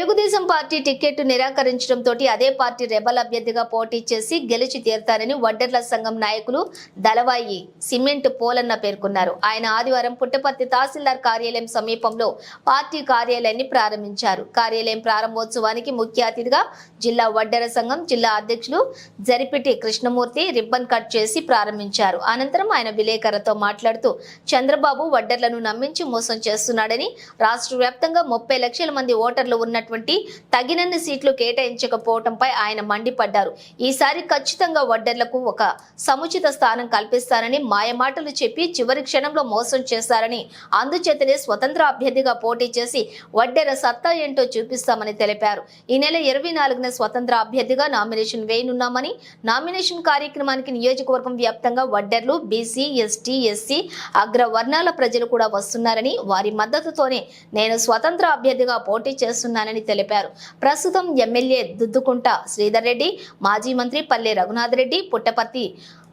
Telugu Desam party ticket నిరాకరించడంతో అదే party rebel అభ్యర్థిగా పోటీ చేసి గెలిచి తీరుతారని వడ్డర్ల సంఘం నాయకులు దళవాయి సిమెంట్ పోలన్న పేర్కొన్నారు. ఆయన ఆదివారం పుట్టపర్తి తహసీల్దార్ కార్యాలయం సమీపంలో పార్టీ కార్యాలయాన్ని ప్రారంభించారు. కార్యాలయం ప్రారంభోత్సవానికి ముఖ్య అతిథిగా జిల్లా వడ్డెర సంఘం జిల్లా అధ్యక్షులు జరిపిటి కృష్ణమూర్తి రిబ్బన్ కట్ చేసి ప్రారంభించారు. అనంతరం ఆయన విలేకరులతో మాట్లాడుతూ చంద్రబాబు వడ్డర్లను నమ్మించి మోసం చేస్తున్నాడని రాష్ట్ర వ్యాప్తంగా ముప్పై లక్షల మంది ఓటర్లు ఉన్నట్టు ఉన్నటువంటి తగినన్ని సీట్లు కేటాయించకపోవడంపై ఆయన మండిపడ్డారు. ఈసారి ఖచ్చితంగా వడ్డర్లకు ఒక సముచిత స్థానం కల్పిస్తారని మాయమాటలు చెప్పి చివరి క్షణంలో మోసం చేశారని అందుచేతనే స్వతంత్ర అభ్యర్థిగా పోటీ చేసి వడ్డెర సత్తా ఏంటో చూపిస్తామని తెలిపారు. ఈ నెల ఇరవై నాలుగున స్వతంత్ర అభ్యర్థిగా నామినేషన్ వేయనున్నామని నామినేషన్ కార్యక్రమానికి నియోజకవర్గం వ్యాప్తంగా వడ్డర్లు బీసీ ఎస్టీ ఎస్సీ అగ్ర వర్ణాల ప్రజలు కూడా వస్తున్నారని వారి మద్దతుతోనే నేను స్వతంత్ర అభ్యర్థిగా పోటీ చేస్తున్నానని తెలిపారు ప్రస్తుతం ఎమ్మెల్యే దుద్దుకుంట శ్రీధర్ రెడ్డి మాజీ మంత్రి పల్లె రఘునాథ్ రెడ్డి పుట్టపర్తి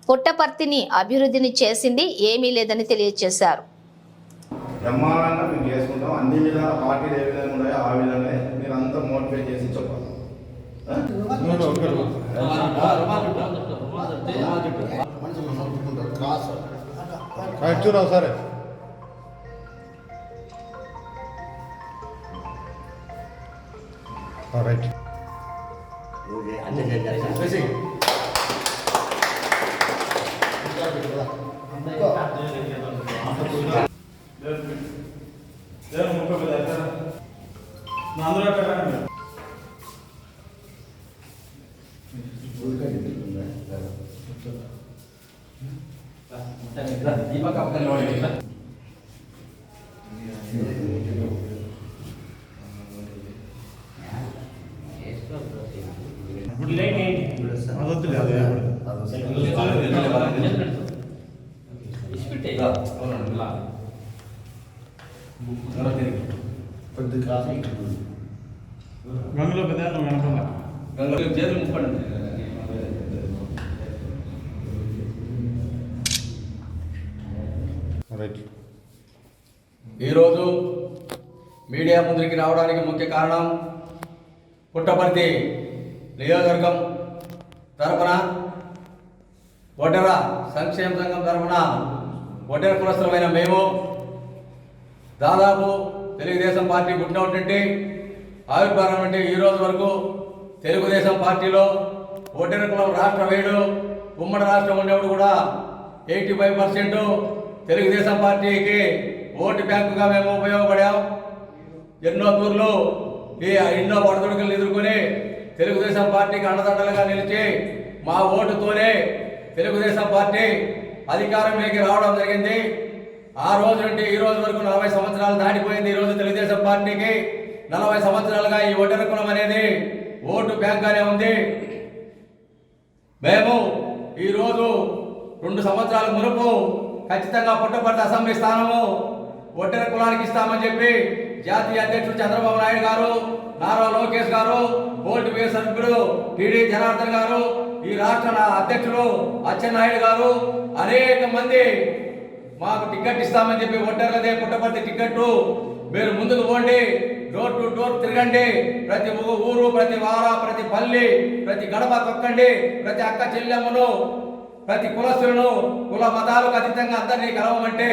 పుట్టపర్తిని అభివృద్ధిని చేసింది ఏమీ లేదని తెలియజేశారు బ్రహ్మాండంగా మేము చేసుకుంటాం అన్ని విధాల పార్టీలు ఏ విధంగా ఉన్నాయో ఆ విధంగా మీరు అంతా మోటివేట్ చేసి చెప్పాలి All right. Okay. సరే రైట్ గంగలో పెద్ద నువ్వు గంగలో చేతులు ముప్పండి రైట్ ఈరోజు మీడియా ముందుకి రావడానికి ముఖ్య కారణం పుట్టపర్తి నియోజకవర్గం తరపున ఒడ్డెర సంక్షేమ సంఘం తరఫున ఒడ్డెర కులస్తులమైన మేము దాదాపు తెలుగుదేశం పార్టీ పుట్టినటువంటి ఆవిర్భావం నుండి ఈ రోజు వరకు తెలుగుదేశం పార్టీలో ఒడ్డెర కులం రాష్ట్ర వేడు ఉమ్మడి రాష్ట్రం ఉండేవాడు కూడా ఎయిటీ ఫైవ్ పర్సెంట్ తెలుగుదేశం పార్టీకి ఓటు బ్యాంకుగా మేము ఉపయోగపడాం. ఎన్నో తూర్లు ఈ ఎన్నో పడదుడుకులు ఎదుర్కొని తెలుగుదేశం పార్టీకి అండదండలుగా నిలిచి మా ఓటుతోనే తెలుగుదేశం పార్టీ అధికారంలోకి రావడం జరిగింది. ఆ రోజు నుండి ఈ రోజు వరకు నలభై సంవత్సరాలు దాటిపోయింది ఈ రోజు తెలుగుదేశం పార్టీకి. నలభై సంవత్సరాలుగా ఈ ఒడ్డెర కులం అనేది ఓటు బ్యాంక్గానే ఉంది. మేము ఈరోజు రెండు సంవత్సరాల మునుపు ఖచ్చితంగా పుట్టపర్తి అసెంబ్లీ స్థానము ఒట్టెర కులానికి ఇస్తామని చెప్పి జాతీయ అధ్యక్షుడు చంద్రబాబు నాయుడు గారు నారా లోకేష్ గారు బోర్డు సభ్యుడు టీడీ జనార్దన్ గారు ఈ రాష్ట్ర నా అధ్యక్షుడు అచ్చెన్నాయుడు గారు అనేక మంది మాకు టికెట్ ఇస్తామని చెప్పి ఒట్టెరలదే పుట్టపర్తి టికెట్ మీరు ముందుకు పోండి. డోర్ టు డోర్ తిరగండి. ప్రతి ఊరు ప్రతి వార ప్రతి పల్లి ప్రతి గడప తొక్కండి. ప్రతి అక్క చెల్లెమ్మను ప్రతి కులస్తులను కుల మతాలకు అతీతంగా అందరినీ కలవమంటే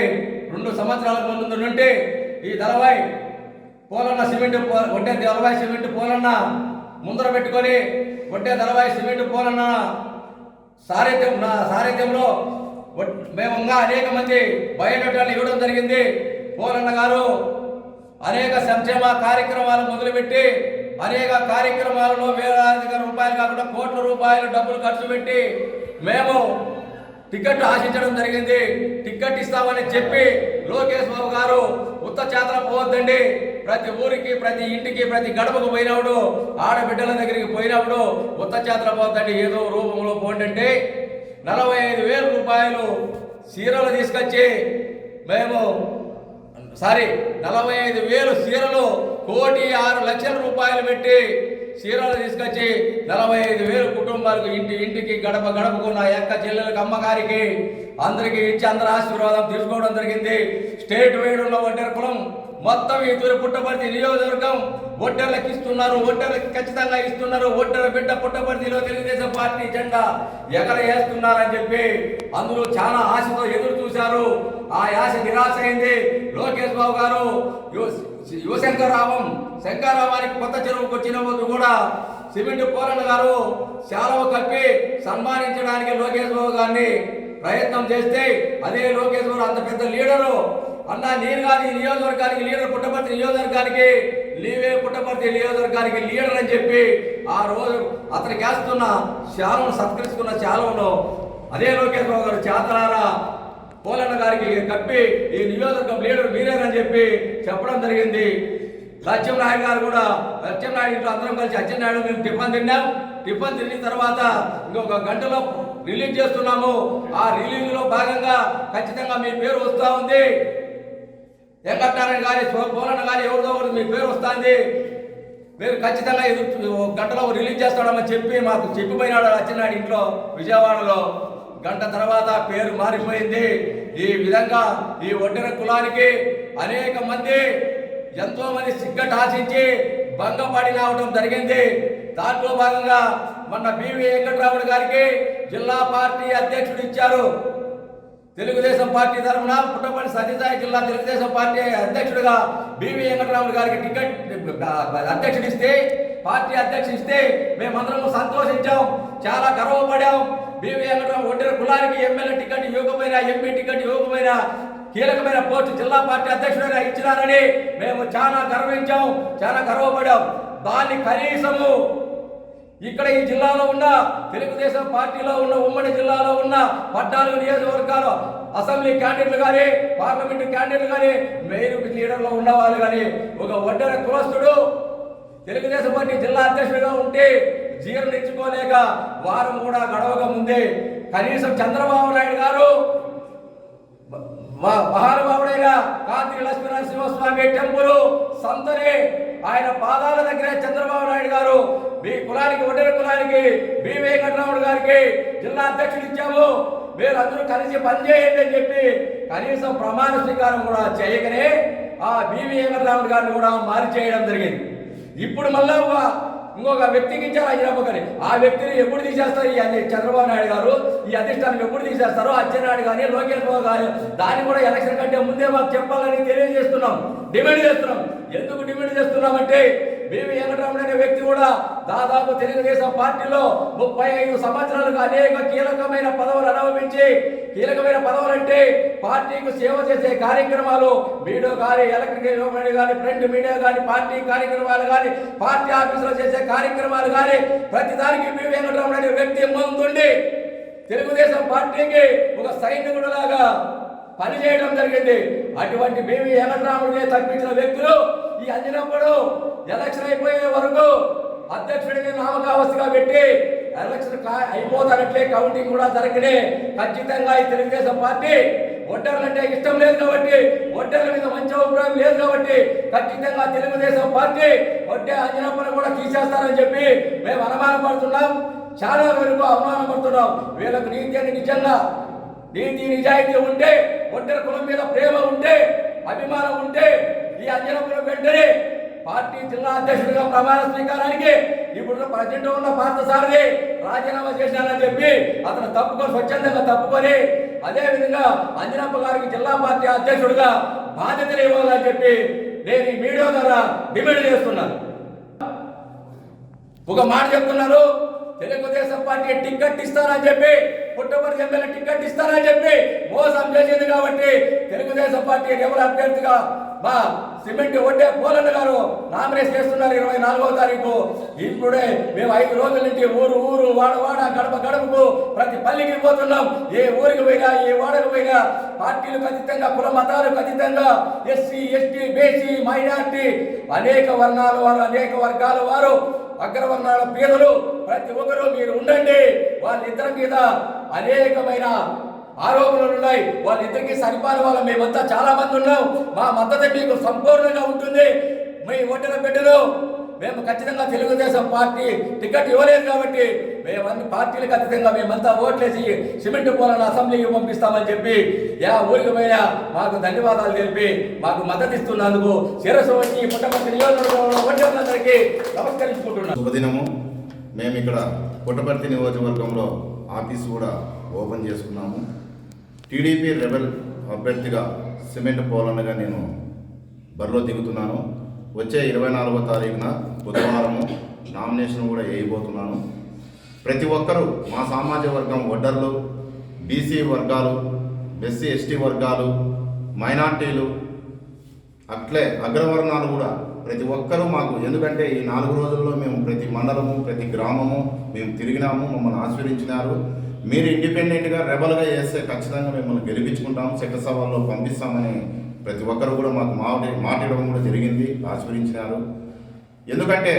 రెండు సంవత్సరాల ముందు నుండి ఈ దళవాయి పోలన్న సిమెంట్ పో- ఒడ్డే దళవాయి సిమెంట్ పోలన్న ముందర పెట్టుకొని ఒంటే దళవాయి సిమెంట్ పోలన్న సారథ్యం నా సారథ్యంలో మేము ఇంకా అనేక మంది బయోడేటాలు ఇవ్వడం జరిగింది. పోలన్న గారు అనేక సంక్షేమ కార్యక్రమాలు మొదలుపెట్టి అనేక కార్యక్రమాలలో వేలాది రూపాయలు కాకుండా కోట్ల రూపాయలు డబ్బులు ఖర్చు పెట్టి మేము టికెట్ ఆశించడం జరిగింది. టికెట్ ఇస్తామని చెప్పి లోకేష్ బాబు గారు ఉత్త చేతన పోవద్దండి. ప్రతి ఊరికి ప్రతి ఇంటికి ప్రతి గడపకు పోయినప్పుడు ఆడబిడ్డల దగ్గరికి పోయినప్పుడు ఉత్త చేతన పోవద్దండి ఏదో రూపంలో పోండి నలభై ఐదు వేల రూపాయలు చీరలు తీసుకొచ్చి మేము సారీ నలభై ఐదు వేలు చీరలు కోటి ఆరు లక్షల రూపాయలు పెట్టి చీరలు తీసుకొచ్చి నలభై ఐదు వేలు కుటుంబాలకు ఇంటి ఇంటికి గడప గడపకు నా యొక్క చెల్లెలకు అమ్మగారికి అందరికీ ఇచ్చి అందరి ఆశీర్వాదం తీసుకోవడం జరిగింది. స్టేట్ వేడున్న ఒంటరి కులం మొత్తం ఈ తూరి పుట్టపర్తి నియోజకవర్గం ఓటర్లకు ఇస్తున్నారు. ఓటర్లకు ఖచ్చితంగా ఇస్తున్నారు. ఓటర్ల బిడ్డ పుట్టపర్తిలో తెలుగుదేశం పార్టీ జెండా ఎగర వేస్తున్నారని చెప్పి అందులో చాలా ఆశతో ఎదురు చూశారు. ఆ ఆశ నిరాశ అయింది. లోకేష్ బాబు గారు యువ యువశంకరరావం శంకరరావానికి కొత్త చెరువుకు వచ్చిన ముందు కూడా సిమెంట్ పోరణ గారు శాలవ కప్పి సన్మానించడానికి లోకేష్ బాబు గారిని ప్రయత్నం చేస్తే అదే లోకేష్ బాబు అంత పెద్ద లీడరు. అన్న నేను కానీ నియోజకవర్గానికి లీడర్ పుట్టపర్తి నియోజకవర్గానికి లీవే పుట్టపర్తి నియోజకవర్గానికి లీడర్ అని చెప్పి ఆ రోజు అతనికి వేస్తున్న శాలను సత్కరించుకున్న శాలంలో అదే లోకేశ్వరరావు గారు చేతలారా పోలన్న గారికి కప్పి ఈ నియోజకవర్గం లీడర్ మీరేనని చెప్పి చెప్పడం జరిగింది. లక్ష్యం నాయుడు గారు కూడా లక్ష్యం నాయుడు ఇంట్లో అందరం కలిసి నాయుడు మేము టిఫన్ తిన్నాం. టిఫన్ తిన్న తర్వాత ఇంకొక గంటలో రిలీజ్ చేస్తున్నాము. ఆ రిలీజ్లో భాగంగా ఖచ్చితంగా మీ పేరు వస్తూ ఉంది. ఏకట్నారాయణ గారి పోలన్న గారి ఎవరిదో ఒకరు మీ పేరు వస్తుంది. మీరు ఖచ్చితంగా ఎదురు గంటలో రిలీజ్ చేస్తాడమని చెప్పి మాకు చెప్పిపోయినాడు అచ్చినాడు ఇంట్లో విజయవాడలో. గంట తర్వాత పేరు మారిపోయింది. ఈ విధంగా ఈ ఒడ్డిన కులానికి అనేక మంది ఎంతో మంది సిగ్గట్ ఆశించి భంగపడి రావడం జరిగింది. దాంట్లో భాగంగా మొన్న బివి వెంకట్రాముడు గారికి జిల్లా పార్టీ అధ్యక్షుడు ఇచ్చారు. తెలుగుదేశం పార్టీ తరఫున పుట్టపల్లి సత్యసాయి జిల్లా తెలుగుదేశం పార్టీ అధ్యక్షుడిగా బివి వెంకటరాములు గారికి టికెట్ అధ్యక్షుడు ఇస్తే పార్టీ అధ్యక్షుడు ఇస్తే మేమందరం సంతోషించాం చాలా గర్వపడాం. బివి వెంకటరాము ఒంటరి కులానికి ఎమ్మెల్యే టికెట్ యోగమైన ఎంపీ టికెట్ యోగమైన కీలకమైన పోస్టు జిల్లా పార్టీ అధ్యక్షుడిగా ఇచ్చినారని మేము చాలా గర్వించాం చాలా గర్వపడాం. దాన్ని కనీసము ఇక్కడ ఈ జిల్లాలో ఉన్న తెలుగుదేశం పార్టీలో ఉన్న ఉమ్మడి జిల్లాలో ఉన్న పద్నాలుగు నియోజకవర్గాలు అసెంబ్లీ క్యాండిడేట్లు కానీ పార్లమెంటు క్యాండిడేట్లు కానీ మెయిన్ లీడర్లో ఉన్నవాళ్ళు కానీ ఒక ఒడ్డర కులస్తుడు తెలుగుదేశం పార్టీ జిల్లా అధ్యక్షుడిగా ఉంటే జీర్ణించుకోలేక వారం కూడా గడవక ముందే కనీసం చంద్రబాబు నాయుడు గారు మహానుభావుడైన కాంతి లక్ష్మీనరసింహస్వామి టెంపుల్ సంతనే ఆయన పాదాల దగ్గరే చంద్రబాబు నాయుడు గారు. మీ కులానికి ఒడ్డర కులానికి బి వెంకటరాముడు గారికి జిల్లా అధ్యక్షుడు ఇచ్చాము. మీరు అందరూ కలిసి పనిచేయండి అని చెప్పి కనీసం ప్రమాణ స్వీకారం కూడా చేయకనే ఆ బి వెంకటరాముడు గారిని కూడా మారి చేయడం జరిగింది. ఇప్పుడు మళ్ళా ఇంకొక వ్యక్తికి ఇచ్చారు అయ్యప్ప ఆ వ్యక్తిని ఎప్పుడు తీసేస్తారు? ఈ చంద్రబాబు నాయుడు గారు ఈ అధిష్టానం ఎప్పుడు తీసేస్తారో? అచ్చెన్నాయుడు కానీ లోకేష్ బాబు కానీ దాన్ని కూడా ఎలక్షన్ కంటే ముందే మాకు చెప్పాలని తెలియజేస్తున్నాం. డిమాండ్ చేస్తున్నాం. ఎందుకు డిమాండ్ చేస్తున్నామంటే బీవీ వెంకటరామన్ అనే వ్యక్తి కూడా దాదాపు తెలుగుదేశం పార్టీలో ముప్పై ఐదు సంవత్సరాలుగా అనేక కీలకమైన పదవులు అనుభవించి కీలకమైన పదవులు అంటే పార్టీకి సేవ చేసే కార్యక్రమాలు మీడియో కానీ ఎలక్ట్రికల్ కానీ ప్రింట్ మీడియా కానీ పార్టీ కార్యక్రమాలు కానీ పార్టీ ఆఫీసులో చేసే కార్యక్రమాలు కానీ ప్రతి దానికి బి అనే వ్యక్తి ముందుండి తెలుగుదేశం పార్టీకి ఒక సైనికుడులాగా పనిచేయడం జరిగింది. అటువంటి బీవీ వెంకటరాముడిని తప్పించిన వ్యక్తులు ఈ అందినప్పుడు ఎలక్షన్ అయిపోయే వరకు అధ్యక్షుడిని నామకావస్థగా పెట్టి ఎలక్షన్ కా- అయిపోతానట్లే కౌంటింగ్ కూడా జరగనే ఖచ్చితంగా ఈ తెలుగుదేశం పార్టీ ఒడ్డర్లంటే ఇష్టం లేదు కాబట్టి ఒడ్డర్ల మీద మంచి అభిప్రాయం లేదు కాబట్టి ఖచ్చితంగా తెలుగుదేశం పార్టీ ఒడ్డే అంజనప్పని కూడా తీసేస్తారని చెప్పి మేము అనుమానం పడుతున్నాం. చాలా వరకు అవమానం పడుతున్నాం. వీళ్ళకు నీతి అని నిజంగా నీతి నిజాయితీ ఉంటే ఒడ్డర కులం మీద ప్రేమ ఉంటే అభిమానం ఉంటే ఈ అంజనప్పని వెంటనే పార్టీ జిల్లా అధ్యక్షుడిగా ప్రమాణ స్వీకారానికి ఇప్పుడు ప్రజెంట్ ఉన్న పార్థసారథి రాజీనామా చేశానని చెప్పి అతను తప్పుకొని స్వచ్ఛందంగా తప్పుకొని అదే విధంగా అంజనప్ప గారికి జిల్లా పార్టీ అధ్యక్షుడిగా బాధ్యతలు ఇవ్వాలని చెప్పి నేను ఈ మీడియా ద్వారా డిమాండ్ చేస్తున్నాను. ఒక మాట చెప్తున్నారు తెలుగుదేశం పార్టీ టికెట్ ఇస్తారని చెప్పి పుట్టపర్తి ఎమ్మెల్యే టికెట్ ఇస్తారని చెప్పి మోసం చేసింది కాబట్టి తెలుగుదేశం పార్టీ ఎవరు అభ్యర్థిగా మా సిమెంట్ ఒడ్డే పోలన్న గారు నామినేషన్ చేస్తున్నారు ఇరవై నాలుగో తారీఖు. ఇప్పుడే మేము ఐదు రోజుల నుంచి ఊరు ఊరు వాడ వాడ గడప గడపకు ప్రతి పల్లికి పోతున్నాం. ఏ ఊరికి పోయినా ఏ వాడకు పోయినా పార్టీలు ఖచ్చితంగా కుల మతాలు ఖచ్చితంగా ఎస్సీ ఎస్టీ బీసీ మైనార్టీ అనేక వర్ణాల వారు అనేక వర్గాల వారు అగ్రవర్ణాల పేదలు ప్రతి ఒక్కరూ మీరు ఉండండి. వాళ్ళిద్దరి మీద అనేకమైన ఆరోపణలు ఉన్నాయి. వాళ్ళిద్దరికి సరిపాల వాళ్ళ మేమంతా చాలా మంది ఉన్నాం. మా మద్దతు మీకు సంపూర్ణంగా ఉంటుంది. మీ ఒంటరి బిడ్డలు మేము ఖచ్చితంగా తెలుగుదేశం పార్టీ టికెట్ ఇవ్వలేదు కాబట్టి మేమన్ని పార్టీలు ఖచ్చితంగా మేమంతా ఓట్లేసి సిమెంట్ పోలను అసెంబ్లీకి పంపిస్తామని చెప్పి యా ఊరికి పోయినా మాకు ధన్యవాదాలు తెలిపి మాకు మద్దతు ఇస్తున్నందుకు శిరస్సు వచ్చి పుట్టపర్తి నియోజకవర్గంలో ఓటర్లందరికీ నమస్కరించుకుంటున్నాను. శుభదినము. మేము ఇక్కడ పుట్టపర్తి నియోజకవర్గంలో ఆఫీస్ కూడా ఓపెన్ చేసుకున్నాము. టీడీపీ రెబల్ అభ్యర్థిగా సిమెంట్ పోలన్నగా నేను బరిలో దిగుతున్నాను. వచ్చే ఇరవై నాలుగో తారీఖున బుధవారము నామినేషన్ కూడా వేయబోతున్నాను. ప్రతి ఒక్కరూ మా సామాజిక వర్గం ఒడ్డర్లు బీసీ వర్గాలు ఎస్సీ ఎస్టీ వర్గాలు మైనార్టీలు అట్లే అగ్రవర్ణాలు కూడా ప్రతి ఒక్కరూ మాకు ఎందుకంటే ఈ నాలుగు రోజుల్లో మేము ప్రతి మండలము ప్రతి గ్రామము మేము తిరిగినాము మమ్మల్ని ఆశీర్వించినారు మీరు ఇండిపెండెంట్గా రెబల్గా చేస్తే ఖచ్చితంగా మిమ్మల్ని గెలిపించుకుంటాము చట్టసభల్లో పంపిస్తామని ప్రతి ఒక్కరు కూడా మాకు మాట మాట ఇవ్వడం కూడా జరిగింది ఆశీర్వించినారు ఎందుకంటే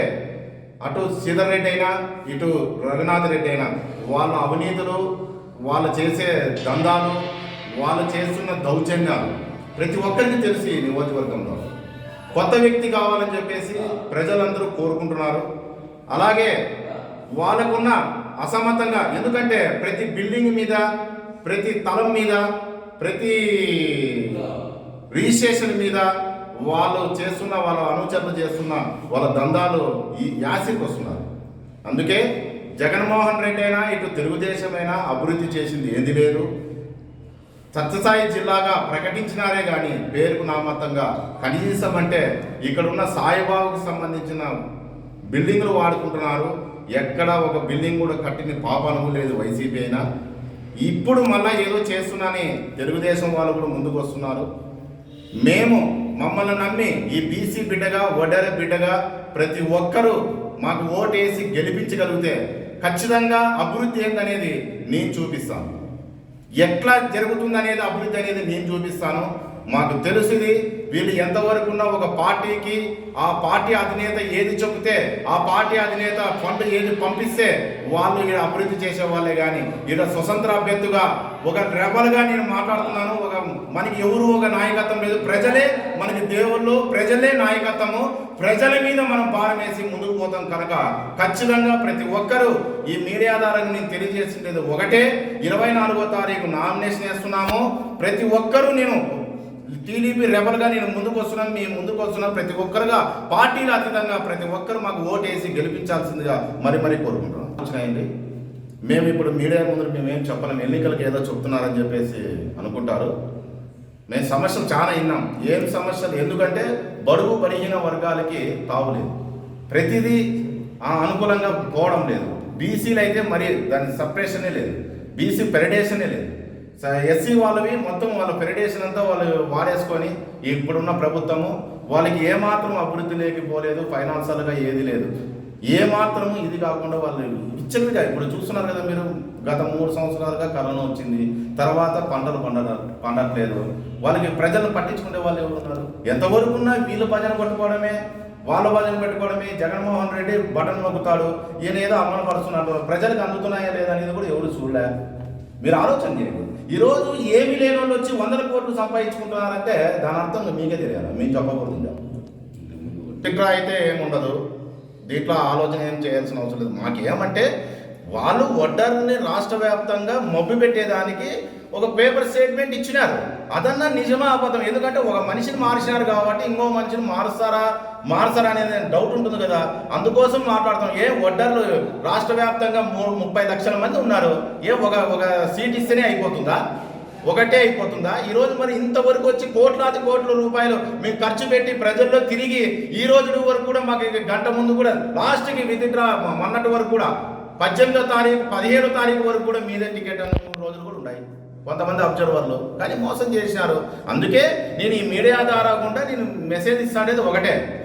అటు శ్రీధర్ రెడ్డి అయినా ఇటు రఘునాథ్ రెడ్డి అయినా వాళ్ళ అవినీతులు వాళ్ళు చేసే దందాలు వాళ్ళు చేస్తున్న దౌర్జన్యాలు ప్రతి ఒక్కరికి తెలిసి ఈ నియోజకవర్గంలో. కొత్త వ్యక్తి కావాలని చెప్పేసి ప్రజలందరూ కోరుకుంటున్నారు. అలాగే వాళ్ళకున్న అసమతంగా. ఎందుకంటే ప్రతి బిల్డింగ్ మీద ప్రతి తలం మీద ప్రతి రిజిస్ట్రేషన్ మీద వాళ్ళు చేస్తున్న వాళ్ళ అనుచరులు చేస్తున్న వాళ్ళ దందాలు ఈ యాసికి వస్తున్నారు. అందుకే జగన్మోహన్ రెడ్డి అయినా ఇటు తెలుగుదేశమైనా అభివృద్ధి చేసింది ఏది లేదు. సత్యసాయి జిల్లాగా ప్రకటించినారే కానీ పేరుకు నామతంగా కనీసం అంటే ఇక్కడున్న సాయిబాబుకు సంబంధించిన బిల్డింగ్లు వాడుకుంటున్నారు. ఎక్కడ ఒక బిల్డింగ్ కూడా కట్టిన పాపనము లేదు వైసీపీ అయినా. ఇప్పుడు మళ్ళీ ఏదో చేస్తున్నానని తెలుగుదేశం వాళ్ళు కూడా ముందుకు వస్తున్నారు మేము మమ్మల్ని నమ్మి ఈ బీసీ బిడ్డగా వడ్డర బిడ్డగా ప్రతి ఒక్కరూ మాకు ఓటేసి గెలిపించగలిగితే ఖచ్చితంగా అభివృద్ధి ఏందనేది నేను చూపిస్తాను. ఎట్లా జరుగుతుందనేది అభివృద్ధి అనేది నేను చూపిస్తాను. మాకు తెలుసుది వీళ్ళు ఎంతవరకు ఉన్న ఒక పార్టీకి ఆ పార్టీ అధినేత ఏది చెబితే ఆ పార్టీ అధినేత ఫండ్ ఏది పంపిస్తే వాళ్ళు ఇక్కడ అభివృద్ధి చేసే వాళ్ళే కానీ ఇక్కడ స్వతంత్ర అభ్యర్థిగా ఒక రెబల్గా నేను మాట్లాడుతున్నాను. ఒక మనకి ఎవరు ఒక నాయకత్వం లేదు. ప్రజలే మనకి దేవుళ్ళు ప్రజలే నాయకత్వము. ప్రజల మీద మనం భారం వేసి ముందుకు పోతాం కనుక ఖచ్చితంగా ప్రతి ఒక్కరూ ఈ మీడియా ద్వారా నేను తెలియజేసిండేది ఒకటే. ఇరవై నాలుగో తారీఖు నామినేషన్ వేస్తున్నాము. ప్రతి ఒక్కరూ నేను టీడీపీ రెబల్గా నేను ముందుకు వస్తున్నాను మేము ముందుకు వస్తున్నాను. ప్రతి ఒక్కరుగా పార్టీలు అతీతంగా ప్రతి ఒక్కరు మాకు ఓటేసి గెలిపించాల్సిందిగా మరి మరీ కోరుకుంటున్నాం. వచ్చినాయండి. మేము ఇప్పుడు మీడియా ముందు మేమేం చెప్పలేము ఎన్నికలకు ఏదో చెప్తున్నారని చెప్పేసి అనుకుంటారు. మేము సమస్యలు చాలా విన్నాం. ఏం సమస్యలు? ఎందుకంటే బడుగు బలహీన వర్గాలకి తావులేదు ప్రతిదీ ఆ, అనుకూలంగా పోవడం లేదు. బీసీలు అయితే మరి దాని సపరేషనే లేదు. బీసీ పెరడేషనే లేదు. ఎస్సీ వాళ్ళవి మొత్తం వాళ్ళ పెరడేషన్ అంతా వాళ్ళు వాడేసుకొని ఇప్పుడున్న ప్రభుత్వము వాళ్ళకి ఏమాత్రం అభివృద్ధి లేకపోలేదు ఫైనాన్షియల్గా ఏది లేదు. ఏమాత్రం ఇది కాకుండా వాళ్ళు ఇచ్చలుగా ఇప్పుడు చూస్తున్నారు కదా మీరు గత మూడు సంవత్సరాలుగా కరోనా వచ్చింది తర్వాత పంటలు పండ పండట్లేదు. వాళ్ళకి ప్రజలను పట్టించుకునే వాళ్ళు ఎవరు ఉన్నారు ఎంతవరకు ఉన్నా వీళ్ళు భజన కొట్టుకోవడమే వాళ్ళ భజన పెట్టుకోవడమే జగన్మోహన్ రెడ్డి బటన్ నొక్కుతాడు ఈయన ఏదో అమలు పరుస్తున్నాడు ప్రజలకు అందుతున్నాయా లేదా అనేది కూడా ఎవరు చూడలే. మీరు ఆలోచన చేయండి. ఈరోజు ఏమీ లేని వాళ్ళు వచ్చి వందల కోట్లు సంపాదించుకుంటున్నారంటే దాని అర్థం మీకే తెలియాలి? మేము చెప్పకూడదు ఇంకా. టిక్రా అయితే ఏముండదు. దీంట్లో ఆలోచన ఏం చేయాల్సిన అవసరం లేదు. మాకేమంటే వాళ్ళు వడ్డర్ని రాష్ట్ర వ్యాప్తంగా మబ్బు పెట్టేదానికి ఒక పేపర్ స్టేట్మెంట్ ఇచ్చినారు. అదన్నా నిజమా అబద్ధం ఎందుకంటే ఒక మనిషిని మార్చినారు కాబట్టి ఇంకో మనిషిని మారుస్తారా? మార్చరా అనేది డౌట్ ఉంటుంది కదా. అందుకోసం మాట్లాడతాం ఏ వడ్డర్లు రాష్ట్ర వ్యాప్తంగా ముప్పై లక్షల మంది ఉన్నారు. ఏ ఒక ఒక సీట్ ఇస్తేనే అయిపోతుందా? ఒకటే అయిపోతుందా? ఈరోజు మరి ఇంతవరకు వచ్చి కోట్లాది కోట్ల రూపాయలు మేము ఖర్చు పెట్టి ప్రజల్లో తిరిగి ఈ రోజు వరకు కూడా మాకు గంట ముందు కూడా లాస్ట్కి విత్డ్రా మొన్నటి వరకు కూడా పద్దెనిమిదో తారీఖు పదిహేడో తారీఖు వరకు కూడా మీదే టికెట్ రోజులు కూడా ఉన్నాయి. కొంతమంది అబ్జర్వర్లు. కానీ మోసం చేసినారు. అందుకే నేను ఈ మీడియా ద్వారా కూడా నేను మెసేజ్ ఇస్తానేది ఒకటే.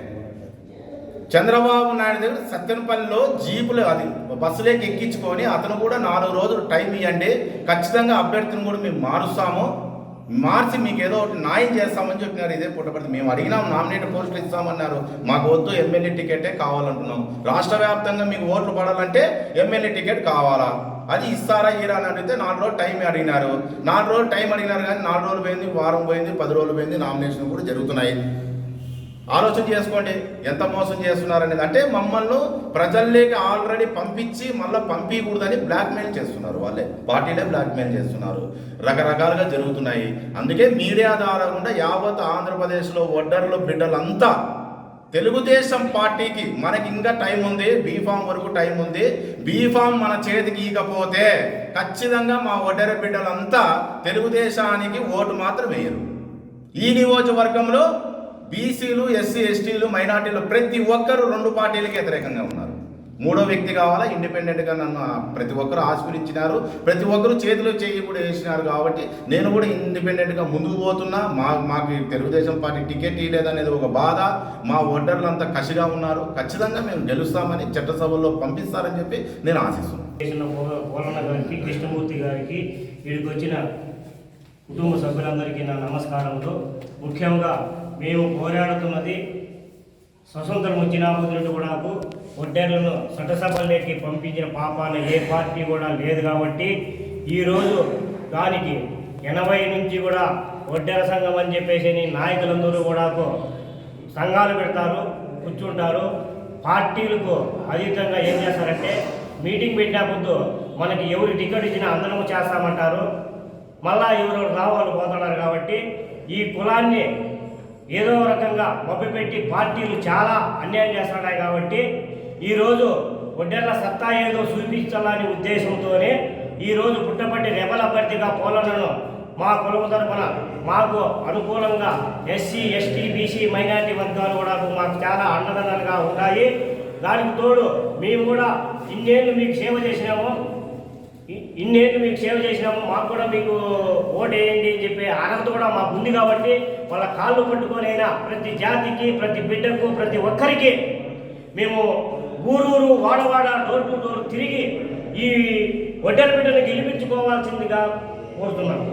చంద్రబాబు నాయుడు దగ్గర సత్యనపల్లిలో జీపులు అది బస్సులోకి ఎక్కించుకొని అతను కూడా నాలుగు రోజులు టైం ఇవ్వండి. ఖచ్చితంగా అభ్యర్థిని కూడా మేము మారుస్తాము. మార్చి మీకు ఏదో ఒకటి న్యాయం చేస్తామని చెప్పినారు. ఇదే పుట్టపడితే మేము అడిగినాం నామినేట్ పోస్టులు ఇస్తామన్నారు. మాకు వద్దు ఎమ్మెల్యే టికెటే కావాలంటున్నాం. రాష్ట్ర వ్యాప్తంగా మీకు ఓట్లు పడాలంటే ఎమ్మెల్యే టికెట్ కావాలా? అది ఇస్తారా ఇరా అని అడిగితే నాలుగు రోజులు టైం అడిగినారు. నాలుగు రోజులు టైం అడిగినారు కానీ నాలుగు రోజులు పోయింది వారం పోయింది పది రోజులు పోయింది నామినేషన్ కూడా జరుగుతున్నాయి. ఆలోచన చేసుకోండి ఎంత మోసం చేస్తున్నారనేది అంటే మమ్మల్ని ప్రజల్లోకి ఆల్రెడీ పంపించి మళ్ళీ పంపించకూడదని బ్లాక్మెయిల్ చేస్తున్నారు వాళ్ళే. పార్టీలే బ్లాక్మెయిల్ చేస్తున్నారు. రకరకాలుగా జరుగుతున్నాయి. అందుకే మీడియా ద్వారా కూడా యావత్ ఆంధ్రప్రదేశ్లో ఒడ్డర్లు బిడ్డలంతా తెలుగుదేశం పార్టీకి మనకి ఇంకా టైం ఉంది బీఫామ్ వరకు టైం ఉంది. బీఫామ్ మన చేతికి ఇకపోతే ఖచ్చితంగా మా ఒడ్డెర బిడ్డలంతా తెలుగుదేశానికి ఓటు మాత్రం వేయరు. ఈ నియోజకవర్గంలో బీసీలు ఎస్సీ ఎస్టీలు మైనార్టీలు ప్రతి ఒక్కరూ రెండు పార్టీలకి వ్యతిరేకంగా ఉన్నారు. మూడో వ్యక్తి కావాలా? ఇండిపెండెంట్గా నన్ను ప్రతి ఒక్కరు ఆస్వాదించినారు ప్రతి ఒక్కరు చేతిలో చేయి కూడా వేసినారు కాబట్టి నేను కూడా ఇండిపెండెంట్గా ముందుకు పోతున్నా. మా మాకు తెలుగుదేశం పార్టీ టికెట్ ఇవ్వలేదనేది ఒక బాధ. మా ఓటర్లు అంతా కసిగా ఉన్నారు. ఖచ్చితంగా మేము గెలుస్తామని చట్టసభల్లో పంపిస్తారని చెప్పి నేను ఆశిస్తున్నాను. చేసిన పోలన్న గారికి కృష్ణమూర్తి గారికి వీడికి వచ్చిన కుటుంబ సభ్యులందరికీ నా నమస్కారంతో ముఖ్యంగా మేము పోరాడుతున్నది స్వతంత్రం వచ్చిన కూడా కూడా ఒడ్డేళ్ళను చట్టసభల్లోకి పంపించిన పాపాన ఏ పార్టీ కూడా లేదు కాబట్టి ఈరోజు దానికి ఎనభై నుంచి కూడా ఒడ్డెర సంఘం అని చెప్పేసి నాయకులందరూ కూడా సంఘాలు పెడతారు కూర్చుంటారు. పార్టీలకు అతీతంగా ఏం చేస్తారంటే మీటింగ్ పెట్టినప్పుడు మనకి ఎవరు టికెట్ ఇచ్చినా అందరము చేస్తామంటారు. మళ్ళా ఎవరు రావాలి పోతున్నారు కాబట్టి ఈ కులాన్ని ఏదో రకంగా మభ్యపెట్టి పార్టీలు చాలా అన్యాయం చేస్తున్నాయి కాబట్టి ఈరోజు ఒడ్డెర్ల సత్తా ఏదో చూపించాలని ఉద్దేశంతోనే ఈరోజు పుట్టపట్టి రెబల్ అభ్యర్థిగా పోలనను మా కులం తరపున మాకు అనుకూలంగా ఎస్సీ ఎస్టీ బీసీ మైనారిటీ వర్గాలు కూడా మాకు చాలా అండదండలుగా ఉన్నాయి. దానికి తోడు మేము కూడా ఇన్నేళ్ళు మీకు సేవ చేసినాము. ఇ- ఇన్నేళ్ళు మీకు సేవ చేసినాము. మాకు కూడా మీకు ఓటు వేయండి అని చెప్పి అర్హత కూడా మాకు ఉంది కాబట్టి వాళ్ళ కాళ్ళు పట్టుకొని అయినా ప్రతి జాతికి ప్రతి బిడ్డకు ప్రతి ఒక్కరికి మేము ఊరూరు వాడవాడ డోర్ టు డోర్ తిరిగి ఈ ఒడ్డెల బిడ్డను గెలిపించుకోవాల్సిందిగా కోరుతున్నాం